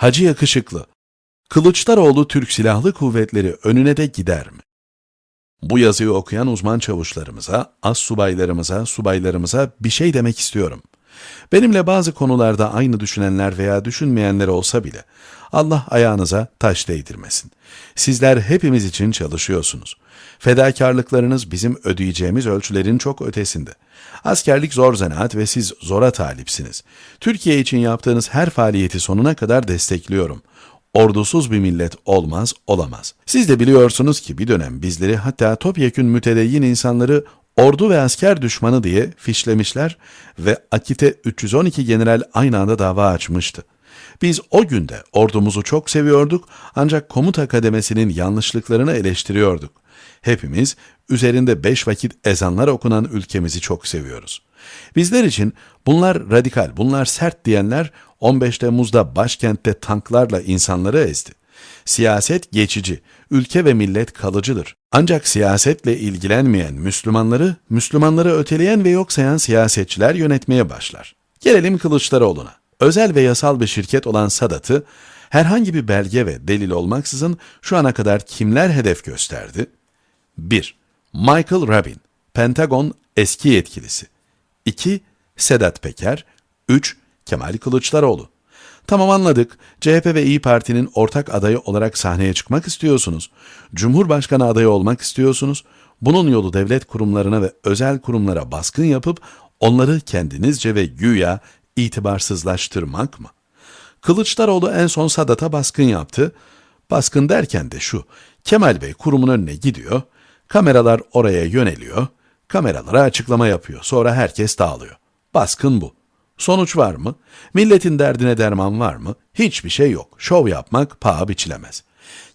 Hacı Yakışıklı Kılıçdaroğlu Türk Silahlı Kuvvetleri önüne de gider mi? Bu yazıyı okuyan uzman çavuşlarımıza, as subaylarımıza, subaylarımıza bir şey demek istiyorum. Benimle bazı konularda aynı düşünenler veya düşünmeyenler olsa bile Allah ayağınıza taş değdirmesin. Sizler hepimiz için çalışıyorsunuz. Fedakarlıklarınız bizim ödeyeceğimiz ölçülerin çok ötesinde. Askerlik zor zanaat ve siz zora talipsiniz. Türkiye için yaptığınız her faaliyeti sonuna kadar destekliyorum. Ordusuz bir millet olmaz, olamaz. Siz de biliyorsunuz ki bir dönem bizleri hatta topyekün mütedeyyin insanları ordu ve asker düşmanı diye fişlemişler ve Akit'e 312 general aynı anda dava açmıştı. Biz o günde ordumuzu çok seviyorduk ancak komuta kademesinin yanlışlıklarını eleştiriyorduk. Hepimiz üzerinde beş vakit ezanlar okunan ülkemizi çok seviyoruz. Bizler için bunlar radikal, bunlar sert diyenler 15 Temmuz'da başkentte tanklarla insanları ezdi. Siyaset geçici, ülke ve millet kalıcıdır. Ancak siyasetle ilgilenmeyen Müslümanları, Müslümanları öteleyen ve yok sayan siyasetçiler yönetmeye başlar. Gelelim Kılıçdaroğlu'na. Özel ve yasal bir şirket olan Sadat'ı herhangi bir belge ve delil olmaksızın şu ana kadar kimler hedef gösterdi? 1. Michael Rabin, Pentagon eski yetkilisi. 2. Sedat Peker. 3. Kemal Kılıçdaroğlu. Tamam anladık. CHP ve İyi Parti'nin ortak adayı olarak sahneye çıkmak istiyorsunuz. Cumhurbaşkanı adayı olmak istiyorsunuz. Bunun yolu devlet kurumlarına ve özel kurumlara baskın yapıp onları kendinizce ve güya itibarsızlaştırmak mı? Kılıçdaroğlu en son Sadat'a baskın yaptı. Baskın derken de şu. Kemal Bey kurumun önüne gidiyor. Kameralar oraya yöneliyor. Kameralara açıklama yapıyor. Sonra herkes dağılıyor. Baskın bu. Sonuç var mı? Milletin derdine derman var mı? Hiçbir şey yok. Şov yapmak paha biçilemez.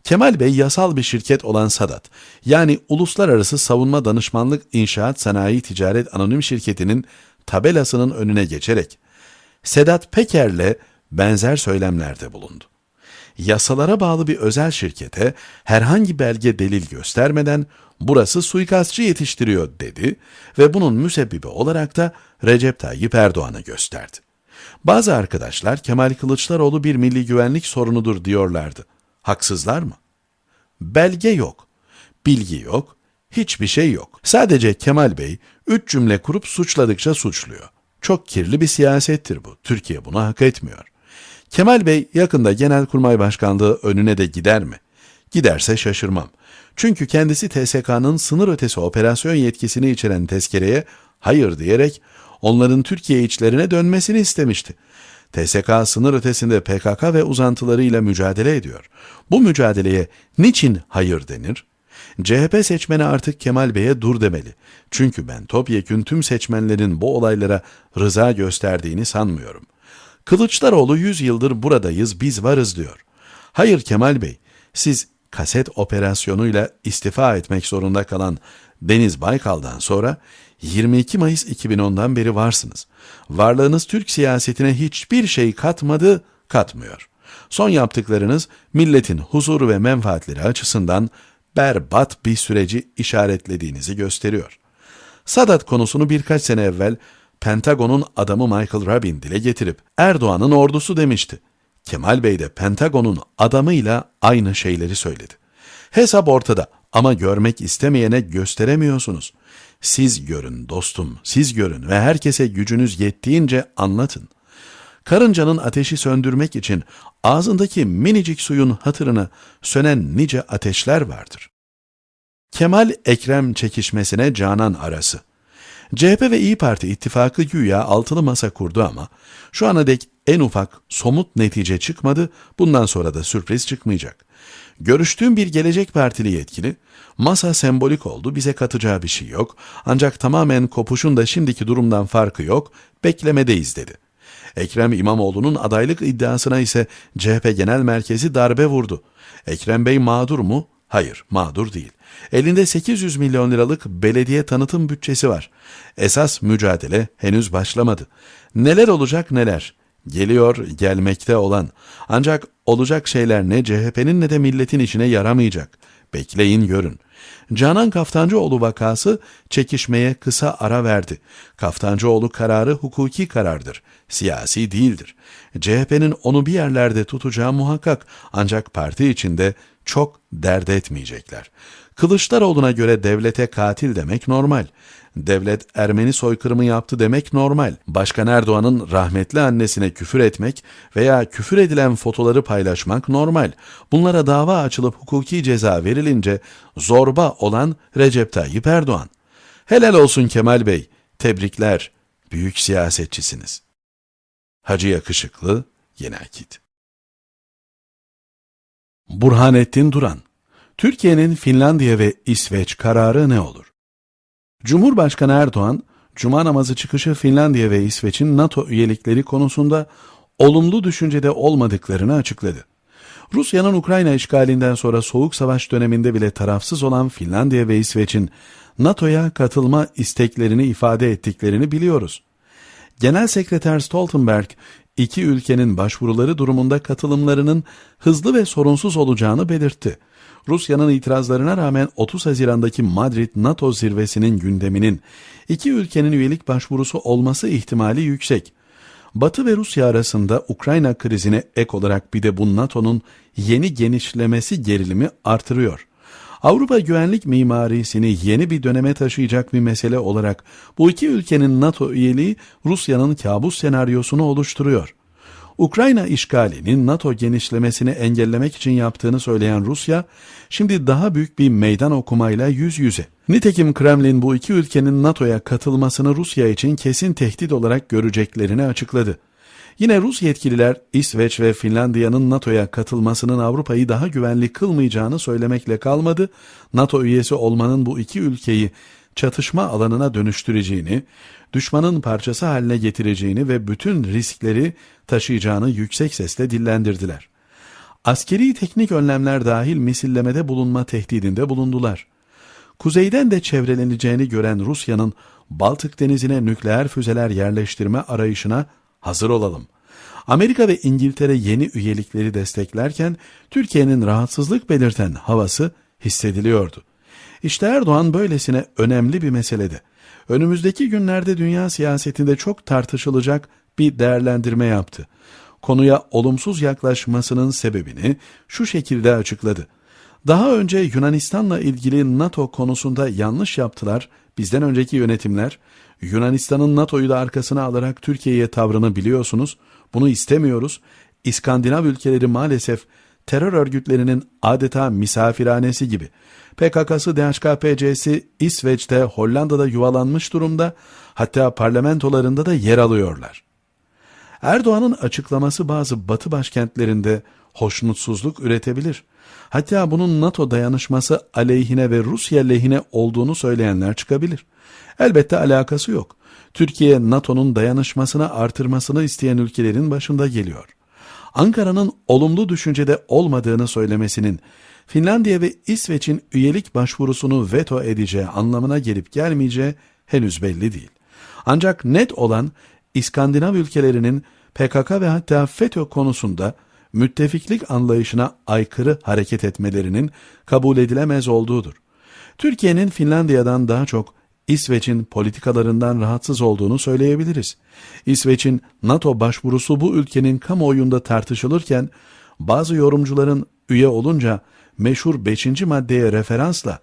Kemal Bey yasal bir şirket olan Sadat, yani Uluslararası Savunma Danışmanlık İnşaat Sanayi Ticaret Anonim Şirketi'nin tabelasının önüne geçerek Sedat Peker'le benzer söylemlerde bulundu. Yasalara bağlı bir özel şirkete herhangi belge delil göstermeden burası suikastçı yetiştiriyor dedi ve bunun müsebbibi olarak da Recep Tayyip Erdoğan'ı gösterdi. Bazı arkadaşlar Kemal Kılıçdaroğlu bir milli güvenlik sorunudur diyorlardı. Haksızlar mı? Belge yok, bilgi yok, hiçbir şey yok. Sadece Kemal Bey üç cümle kurup suçladıkça suçluyor. Çok kirli bir siyasettir bu. Türkiye bunu hak etmiyor. Kemal Bey yakında Genelkurmay Başkanlığı önüne de gider mi? Giderse şaşırmam. Çünkü kendisi TSK'nın sınır ötesi operasyon yetkisini içeren tezkereye hayır diyerek onların Türkiye içlerine dönmesini istemişti. TSK sınır ötesinde PKK ve uzantılarıyla mücadele ediyor. Bu mücadeleye niçin hayır denir? CHP seçmeni artık Kemal Bey'e dur demeli. Çünkü ben topyekün tüm seçmenlerin bu olaylara rıza gösterdiğini sanmıyorum. Kılıçdaroğlu 100 yıldır buradayız biz varız diyor. Hayır Kemal Bey, siz kaset operasyonuyla istifa etmek zorunda kalan Deniz Baykal'dan sonra 22 Mayıs 2010'dan beri varsınız. Varlığınız Türk siyasetine hiçbir şey katmadı, katmıyor. Son yaptıklarınız milletin huzuru ve menfaatleri açısından berbat bir süreci işaretlediğinizi gösteriyor. Sadat konusunu birkaç sene evvel Pentagon'un adamı Michael Rabin dile getirip Erdoğan'ın ordusu demişti. Kemal Bey de Pentagon'un adamıyla aynı şeyleri söyledi. Hesap ortada ama görmek istemeyene gösteremiyorsunuz. Siz görün dostum, siz görün ve herkese gücünüz yettiğince anlatın. Karıncanın ateşi söndürmek için ağzındaki minicik suyun hatırına sönen nice ateşler vardır. Kemal Ekrem çekişmesine Canan arası. CHP ve İyi Parti ittifakı güya altılı masa kurdu ama şu ana dek en ufak somut netice çıkmadı, bundan sonra da sürpriz çıkmayacak. Görüştüğüm bir Gelecek Partili yetkili, masa sembolik oldu, bize katacağı bir şey yok, ancak tamamen kopuşun da şimdiki durumdan farkı yok, beklemedeyiz dedi. Ekrem İmamoğlu'nun adaylık iddiasına ise CHP Genel Merkezi darbe vurdu. Ekrem Bey mağdur mu? Hayır, mağdur değil. Elinde 800 milyon liralık belediye tanıtım bütçesi var. Esas mücadele henüz başlamadı. Neler olacak neler. Geliyor, gelmekte olan. Ancak olacak şeyler ne CHP'nin ne de milletin işine yaramayacak. Bekleyin görün. Canan Kaftancıoğlu vakası çekişmeye kısa ara verdi. Kaftancıoğlu kararı hukuki karardır, siyasi değildir. CHP'nin onu bir yerlerde tutacağı muhakkak ancak parti içinde çok dert etmeyecekler. Kılıçdaroğlu'na göre devlete katil demek normal. Devlet Ermeni soykırımı yaptı demek normal. Başkan Erdoğan'ın rahmetli annesine küfür etmek veya küfür edilen fotoları paylaşmak normal. Bunlara dava açılıp hukuki ceza verilince zorba olan Recep Tayyip Erdoğan. Helal olsun Kemal Bey. Tebrikler. Büyük siyasetçisiniz. Hacı Yakışıklı, Yeni Akit. Burhanettin Duran Türkiye'nin Finlandiya ve İsveç kararı ne olur? Cumhurbaşkanı Erdoğan, Cuma namazı çıkışı Finlandiya ve İsveç'in NATO üyelikleri konusunda olumlu düşüncede olmadıklarını açıkladı. Rusya'nın Ukrayna işgalinden sonra Soğuk Savaş döneminde bile tarafsız olan Finlandiya ve İsveç'in NATO'ya katılma isteklerini ifade ettiklerini biliyoruz. Genel Sekreter Stoltenberg, iki ülkenin başvuruları durumunda katılımlarının hızlı ve sorunsuz olacağını belirtti. Rusya'nın itirazlarına rağmen 30 Haziran'daki Madrid NATO zirvesinin gündeminin iki ülkenin üyelik başvurusu olması ihtimali yüksek. Batı ve Rusya arasında Ukrayna krizine ek olarak bir de bu NATO'nun yeni genişlemesi gerilimi artırıyor. Avrupa güvenlik mimarisini yeni bir döneme taşıyacak bir mesele olarak bu iki ülkenin NATO üyeliği Rusya'nın kabus senaryosunu oluşturuyor. Ukrayna işgalinin NATO genişlemesini engellemek için yaptığını söyleyen Rusya, şimdi daha büyük bir meydan okumayla yüz yüze. Nitekim Kremlin bu iki ülkenin NATO'ya katılmasını Rusya için kesin tehdit olarak göreceklerini açıkladı. Yine Rus yetkililer İsveç ve Finlandiya'nın NATO'ya katılmasının Avrupa'yı daha güvenli kılmayacağını söylemekle kalmadı. NATO üyesi olmanın bu iki ülkeyi çatışma alanına dönüştüreceğini, düşmanın parçası haline getireceğini ve bütün riskleri taşıyacağını yüksek sesle dillendirdiler. Askeri teknik önlemler dahil misillemede bulunma tehdidinde bulundular. Kuzeyden de çevreleneceğini gören Rusya'nın Baltık denizine nükleer füzeler yerleştirme arayışına hazır olalım. Amerika ve İngiltere yeni üyelikleri desteklerken Türkiye'nin rahatsızlık belirten havası hissediliyordu. İşte Erdoğan böylesine önemli bir meselede. Önümüzdeki günlerde dünya siyasetinde çok tartışılacak bir değerlendirme yaptı. Konuya olumsuz yaklaşmasının sebebini şu şekilde açıkladı. Daha önce Yunanistan'la ilgili NATO konusunda yanlış yaptılar, bizden önceki yönetimler. Yunanistan'ın NATO'yu da arkasına alarak Türkiye'ye tavrını biliyorsunuz. Bunu istemiyoruz. İskandinav ülkeleri maalesef terör örgütlerinin adeta misafirhanesi gibi. PKK'sı DHKPC'si İsveç'te, Hollanda'da yuvalanmış durumda, hatta parlamentolarında da yer alıyorlar. Erdoğan'ın açıklaması bazı batı başkentlerinde hoşnutsuzluk üretebilir. Hatta bunun NATO dayanışması aleyhine ve Rusya lehine olduğunu söyleyenler çıkabilir. Elbette alakası yok. Türkiye NATO'nun dayanışmasını artırmasını isteyen ülkelerin başında geliyor. Ankara'nın olumlu düşüncede olmadığını söylemesinin Finlandiya ve İsveç'in üyelik başvurusunu veto edeceği anlamına gelip gelmeyeceği henüz belli değil. Ancak net olan İskandinav ülkelerinin PKK ve hatta FETÖ konusunda müttefiklik anlayışına aykırı hareket etmelerinin kabul edilemez olduğudur. Türkiye'nin Finlandiya'dan daha çok İsveç'in politikalarından rahatsız olduğunu söyleyebiliriz. İsveç'in NATO başvurusu bu ülkenin kamuoyunda tartışılırken bazı yorumcuların üye olunca meşhur 5. maddeye referansla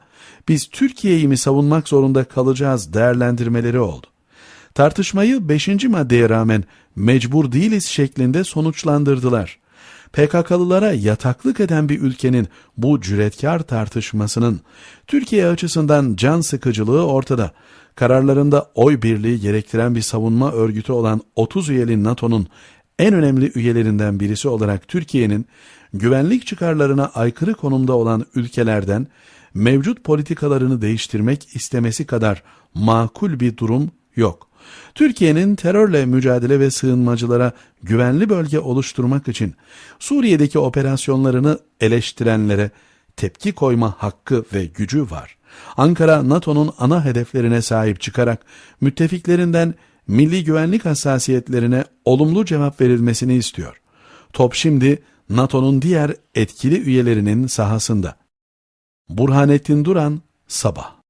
biz Türkiye'yi mi savunmak zorunda kalacağız değerlendirmeleri oldu. Tartışmayı 5. maddeye rağmen mecbur değiliz şeklinde sonuçlandırdılar. PKK'lılara yataklık eden bir ülkenin bu cüretkar tartışmasının Türkiye açısından can sıkıcılığı ortada. Kararlarında oy birliği gerektiren bir savunma örgütü olan 30 üyeli NATO'nun en önemli üyelerinden birisi olarak Türkiye'nin güvenlik çıkarlarına aykırı konumda olan ülkelerden mevcut politikalarını değiştirmek istemesi kadar makul bir durum yok. Türkiye'nin terörle mücadele ve sığınmacılara güvenli bölge oluşturmak için Suriye'deki operasyonlarını eleştirenlere tepki koyma hakkı ve gücü var. Ankara NATO'nun ana hedeflerine sahip çıkarak müttefiklerinden milli güvenlik hassasiyetlerine olumlu cevap verilmesini istiyor. Top şimdi NATO'nun diğer etkili üyelerinin sahasında. Burhanettin Duran, Sabah